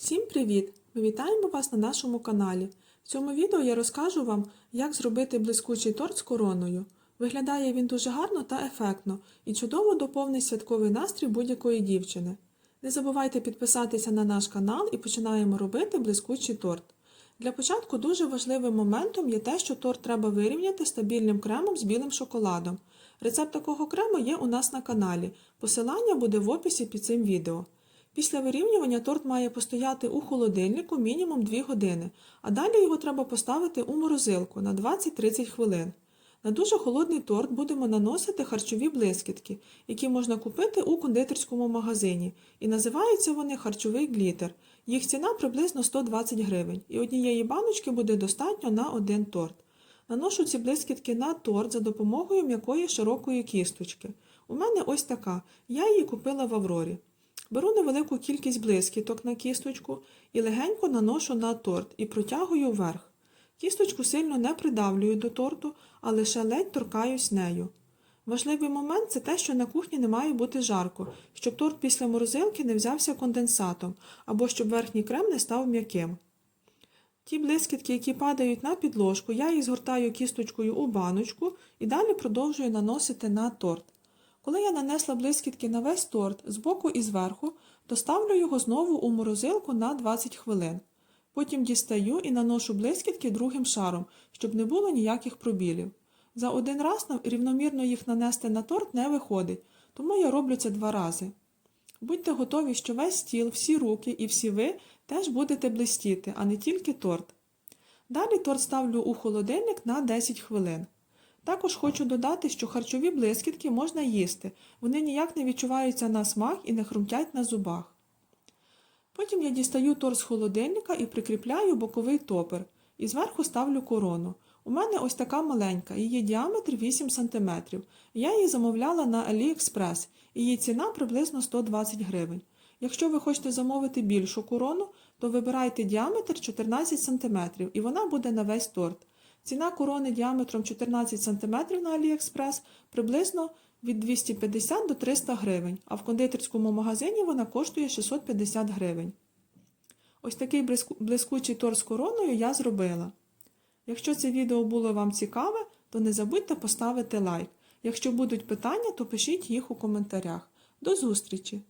Всім привіт! Ми вітаємо вас на нашому каналі. В цьому відео я розкажу вам, як зробити блискучий торт з короною. Виглядає він дуже гарно та ефектно і чудово доповнить святковий настрій будь-якої дівчини. Не забувайте підписатися на наш канал і починаємо робити блискучий торт. Для початку дуже важливим моментом є те, що торт треба вирівняти стабільним кремом з білим шоколадом. Рецепт такого крему є у нас на каналі. Посилання буде в описі під цим відео. Після вирівнювання торт має постояти у холодильнику мінімум 2 години, а далі його треба поставити у морозилку на 20-30 хвилин. На дуже холодний торт будемо наносити харчові блискітки, які можна купити у кондитерському магазині, і називаються вони харчовий глітер. Їх ціна приблизно 120 гривень, і однієї баночки буде достатньо на один торт. Наношу ці блискітки на торт за допомогою м'якої широкої кісточки. У мене ось така, я її купила в Аврорі. Беру невелику кількість блискіток на кісточку і легенько наношу на торт і протягую вверх. Кісточку сильно не придавлюю до торту, а лише ледь торкаюсь нею. Важливий момент це те, що на кухні не має бути жарко, щоб торт після морозилки не взявся конденсатом або щоб верхній крем не став м'яким. Ті блискітки, які падають на підложку, я їх згортаю кісточкою у баночку і далі продовжую наносити на торт. Коли я нанесла блискітки на весь торт збоку і зверху, то ставлю його знову у морозилку на 20 хвилин. Потім дістаю і наношу блискітки другим шаром, щоб не було ніяких пробілів. За один раз рівномірно їх нанести на торт не виходить, тому я роблю це два рази. Будьте готові, що весь стіл, всі руки і всі ви теж будете блистіти, а не тільки торт. Далі торт ставлю у холодильник на 10 хвилин. Також хочу додати, що харчові блискітки можна їсти, вони ніяк не відчуваються на смак і не хрумтять на зубах. Потім я дістаю торт з холодильника і прикріпляю боковий топер, і зверху ставлю корону. У мене ось така маленька, її діаметр 8 см. Я її замовляла на AliExpress, її ціна приблизно 120 гривень. Якщо ви хочете замовити більшу корону, то вибирайте діаметр 14 см і вона буде на весь торт. Ціна корони діаметром 14 см на AliExpress приблизно від 250 до 300 гривень, а в кондитерському магазині вона коштує 650 гривень. Ось такий блискучий торт з короною я зробила. Якщо це відео було вам цікаве, то не забудьте поставити лайк. Якщо будуть питання, то пишіть їх у коментарях. До зустрічі!